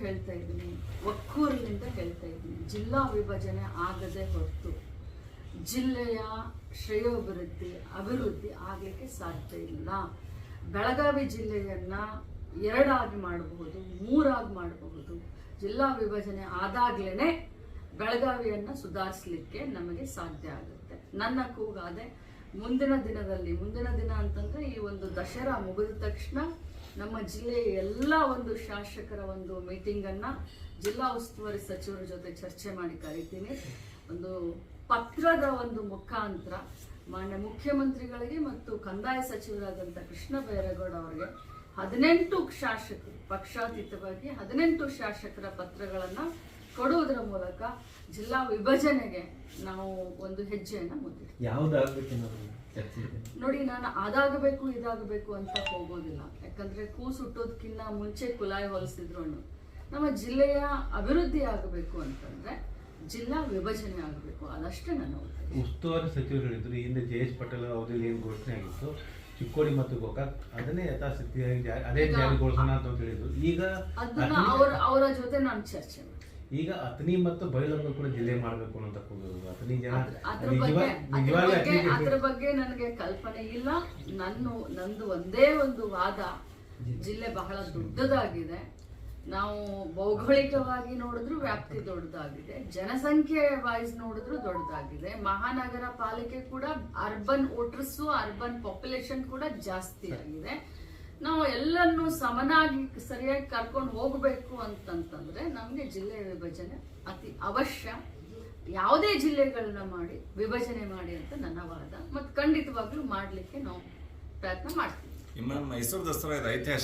ಹೇಳ್ತಾ ಇದ್ದೀನಿ. ಒಕ್ಕೂರಿನಿಂದ ಹೇಳ್ತಾ ಇದ್ದೀನಿ. ಜಿಲ್ಲಾ ವಿಭಜನೆ ಆಗದೆ ಹೊರತು ಜಿಲ್ಲೆಯ ಶ್ರೇಯೋಭಿವೃದ್ಧಿ, ಅಭಿವೃದ್ಧಿ ಆಗಲಿಕ್ಕೆ ಸಾಧ್ಯ ಇಲ್ಲ. ಬೆಳಗಾವಿ ಜಿಲ್ಲೆಯನ್ನ ಎರಡಾಗಿ ಮಾಡಬಹುದು, ಮೂರಾಗಿ ಮಾಡಬಹುದು. ಜಿಲ್ಲಾ ವಿಭಜನೆ ಆದಾಗ್ಲೇನೆ ಬೆಳಗಾವಿಯನ್ನ ಸುಧಾರಿಸಲಿಕ್ಕೆ ನಮಗೆ ಸಾಧ್ಯ ಆಗುತ್ತೆ. ನನ್ನ ಕೂಗಾದೆ ಮುಂದಿನ ದಿನದಲ್ಲಿ, ಮುಂದಿನ ದಿನ ಅಂತಂದ್ರೆ ಈ ಒಂದು ದಸರಾ ಮುಗಿದ ತಕ್ಷಣ ನಮ್ಮ ಜಿಲ್ಲೆಯ ಎಲ್ಲ ಒಂದು ಶಾಸಕರ ಒಂದು ಮೀಟಿಂಗ್ ಅನ್ನ ಜಿಲ್ಲಾ ಉಸ್ತುವಾರಿ ಸಚಿವರ ಜೊತೆ ಚರ್ಚೆ ಮಾಡಿ ಕರಿತೀನಿ. ಒಂದು ಪತ್ರದ ಒಂದು ಮುಖಾಂತರ ಮಾನ್ಯ ಮುಖ್ಯಮಂತ್ರಿಗಳಿಗೆ ಮತ್ತು ಕಂದಾಯ ಸಚಿವರಾದಂಥ ಕೃಷ್ಣ ಬೈರೇಗೌಡ ಅವರಿಗೆ ಹದಿನೆಂಟು ಶಾಸಕರು, ಪಕ್ಷಾತೀತವಾಗಿ ಹದಿನೆಂಟು ಶಾಸಕರ ಪತ್ರಗಳನ್ನ ಕೊಡುವುದರ ಮೂಲಕ ಜಿಲ್ಲಾ ವಿಭಜನೆಗೆ ನಾವು ಒಂದು ಹೆಜ್ಜೆಯನ್ನು ಮುಂದಿಡ್ತೀವಿ ಯಾವ್ದಾಗಬೇಕು ಅನ್ನೋದು ಚರ್ಚೆ ಇದೆ ನೋಡಿ ನಾನು ಅದಾಗಬೇಕು ಇದಾಗಬೇಕು ಅಂತ ಹೋಗೋದಿಲ್ಲ. ಯಾಕಂದ್ರೆ ಕೂಸು ಹುಟ್ಟೋದಕ್ಕಿಂತ ಮುಂಚೆ ಕುಲಾಯಿ ಹೊಲಿಸಿದ್ರು ನಮ್ಮ ಜಿಲ್ಲೆಯ ಅಭಿವೃದ್ಧಿ ಆಗಬೇಕು ಅಂತಂದ್ರೆ ಜಿಲ್ಲಾ ವಿಭಜನೆ ಆಗಬೇಕು. ಅದಷ್ಟೇ ನನ್ನ ಉದ್ದೇಶ. ಉಸ್ತುವಾರಿ ಸಚಿವರು ಹೇಳಿದ್ರು ಈ ಹಿಂದೆ ಜೆ ಎಸ್ ಪಟೇಲ್ ಅವಧಿಯಲ್ಲಿ ಏನು ಘೋಷಣೆ ಆಗಿತ್ತು? ಚಿಕ್ಕೋಡಿ ಮತ್ತು ಗೋಕಾಕ್ ಅದನ್ನೇ ಯಥಾಸ್ಥಿತಿಯಾಗಿ ಅದೇ ಈಗ- ಜಾರಿಗೊಳಿಸೋಣ ಅಂತ ಹೇಳಿದ್ರು. ಈಗ ಅವರ ಅವರ ಜೊತೆ ನಾನು ಚರ್ಚೆ ಮಾಡ್ತೀನಿ. ಈಗ ಅತನಿ ಮತ್ತು ಬಯಲನ್ನು ಕೂಡ ಜಿಲ್ಲೆ ಮಾಡಬೇಕು ಅಂತ ಅತನಿ ಜನ ಅದ್ರ- ಅದ್ರ ಬಗ್ಗೆ ಅದ್ರ ಬಗ್ಗೆ ಅದ್ರ ಬಗ್ಗೆ ನನಗೆ ಕಲ್ಪನೆ ಇಲ್ಲ. ನನ್ನ ನಂದು ಒಂದೇ ಒಂದು ವಾದ ಜಿಲ್ಲೆ. ಬಹಳ ದೊಡ್ಡದಾಗಿದೆ. ನಾವು ಭೌಗೋಳಿಕವಾಗಿ ನೋಡಿದ್ರು ವ್ಯಾಪ್ತಿ ದೊಡ್ಡದಾಗಿದೆ. ಜನಸಂಖ್ಯೆ ವೈಸ್ ನೋಡಿದ್ರು ದೊಡ್ಡದಾಗಿದೆ. ಮಹಾನಗರ ಪಾಲಿಕೆ ಕೂಡ ಅರ್ಬನ್ ವೋಟರ್ಸು ಅರ್ಬನ್ ಪಾಪ್ಯುಲೇಷನ್ ಕೂಡ ಜಾಸ್ತಿ ಆಗಿದೆ. ನಾವು ಎಲ್ಲನ್ನು ಸಮನಾಗಿ ಸರಿಯಾಗಿ ಕರ್ಕೊಂಡು ಹೋಗಬೇಕು ಅಂತಂತಂದ್ರೆ ನಮಗೆ ಜಿಲ್ಲೆ ವಿಭಜನೆ ಅತಿ ಅವಶ್ಯ. ಯಾವುದೇ ಜಿಲ್ಲೆಗಳನ್ನ ಮಾಡಿ ವಿಭಜನೆ ಮಾಡಿ ಅಂತ ನನ್ನ ವಾದ. ಮತ್ತು ಖಂಡಿತವಾಗ್ಲೂ ಮಾಡಲಿಕ್ಕೆ ನಾವು ಪ್ರಯತ್ನ ಮಾಡ್ತೀವಿ. ಮೈಸೂರು ದಸರಾ ಐತಿಹಾಸಿಕ